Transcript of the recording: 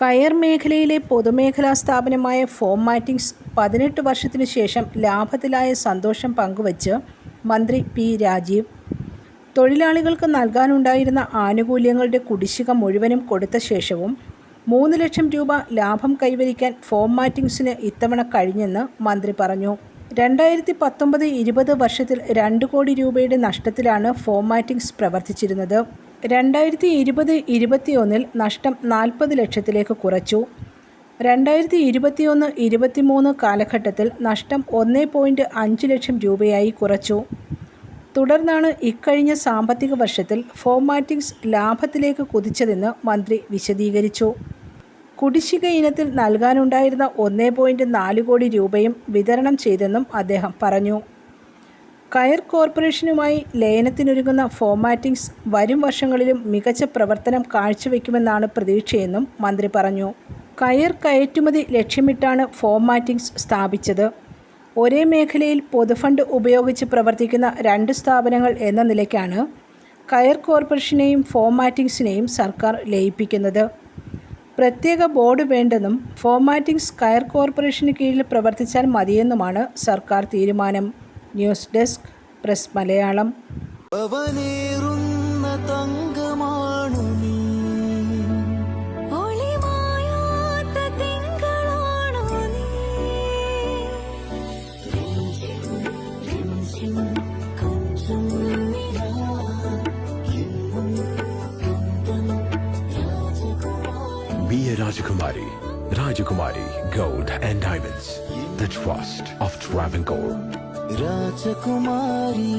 കയർ മേഖലയിലെ പൊതുമേഖലാ സ്ഥാപനമായ ഫോം മാറ്റിങ്സ് പതിനെട്ട് വർഷത്തിനു ശേഷം ലാഭത്തിലായ സന്തോഷം പങ്കുവച്ച് മന്ത്രി പി രാജീവ്. തൊഴിലാളികൾക്ക് നൽകാനുണ്ടായിരുന്ന ആനുകൂല്യങ്ങളുടെ കുടിശ്ശിക മുഴുവനും കൊടുത്ത ശേഷവും മൂന്ന് ലക്ഷം രൂപ ലാഭം കൈവരിക്കാൻ ഫോം മാറ്റിങ്സിന് ഇത്തവണ കഴിഞ്ഞെന്ന് മന്ത്രി പറഞ്ഞു. രണ്ടായിരത്തി പത്തൊമ്പത് ഇരുപത് വർഷത്തിൽ രണ്ട് കോടി രൂപയുടെ നഷ്ടത്തിലാണ് ഫോം മാറ്റിങ്സ് പ്രവർത്തിച്ചിരുന്നത്. രണ്ടായിരത്തി ഇരുപത് ഇരുപത്തിയൊന്നിൽ നഷ്ടം നാൽപ്പത് ലക്ഷത്തിലേക്ക് കുറച്ചു. രണ്ടായിരത്തി ഇരുപത്തിയൊന്ന് ഇരുപത്തിമൂന്ന് കാലഘട്ടത്തിൽ നഷ്ടം ഒന്ന് പോയിന്റ് അഞ്ച് ലക്ഷം രൂപയായി കുറച്ചു. തുടർന്നാണ് ഇക്കഴിഞ്ഞ സാമ്പത്തിക വർഷത്തിൽ ഫോമാറ്റിക്സ് ലാഭത്തിലേക്ക് കുതിച്ചതെന്ന് മന്ത്രി വിശദീകരിച്ചു. കുടിശ്ശിക ഇനത്തിൽ നൽകാനുണ്ടായിരുന്ന ഒന്ന് പോയിന്റ് നാല് കോടി രൂപയും വിതരണം ചെയ്തെന്നും അദ്ദേഹം പറഞ്ഞു. കയർ കോർപ്പറേഷനുമായി ലയനത്തിനൊരുങ്ങുന്ന ഫോമാറ്റിങ്സ് വരും വർഷങ്ങളിലും മികച്ച പ്രവർത്തനം കാഴ്ചവെക്കുമെന്നാണ് പ്രതീക്ഷയെന്നും മന്ത്രി പറഞ്ഞു. കയർ കയറ്റുമതി ലക്ഷ്യമിട്ടാണ് ഫോമാറ്റിങ്സ് സ്ഥാപിച്ചത്. ഒരേ മേഖലയിൽ പൊതുഫണ്ട് ഉപയോഗിച്ച് പ്രവർത്തിക്കുന്ന രണ്ട് സ്ഥാപനങ്ങൾ എന്ന നിലയ്ക്കാണ് കയർ കോർപ്പറേഷനെയും ഫോമാറ്റിങ്സിനെയും സർക്കാർ ലയിപ്പിക്കുന്നത്. പ്രത്യേക ബോർഡ് വേണ്ടെന്നും ഫോമാറ്റിങ്സ് കയർ കോർപ്പറേഷന് കീഴിൽ പ്രവർത്തിച്ചാൽ മതിയെന്നുമാണ് സർക്കാർ തീരുമാനം. ന്യൂസ് ഡെസ്ക് പ്രസ് മലയാളം തങ്കമാണു നീ ഒളിമായാത്ത തിങ്കളാണോ നീ കൊഞ്ചും നിലാ എന്നും സ്വന്തം രാജകുമാരി Be a Rajakumari. Rajakumari Gold and Diamonds. The trust of Travancore. Rajkumari